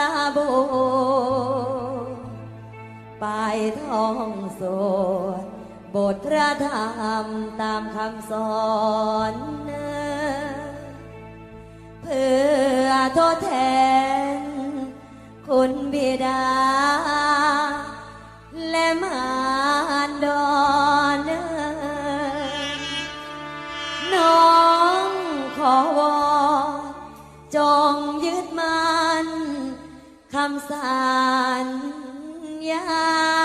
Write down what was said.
ลาโบไปทองสวดบทพระธรรมตามคำสอนเพื่อทดแทน คุณบิดา และมารดอนน้องขอวอนจงย คำสัญญา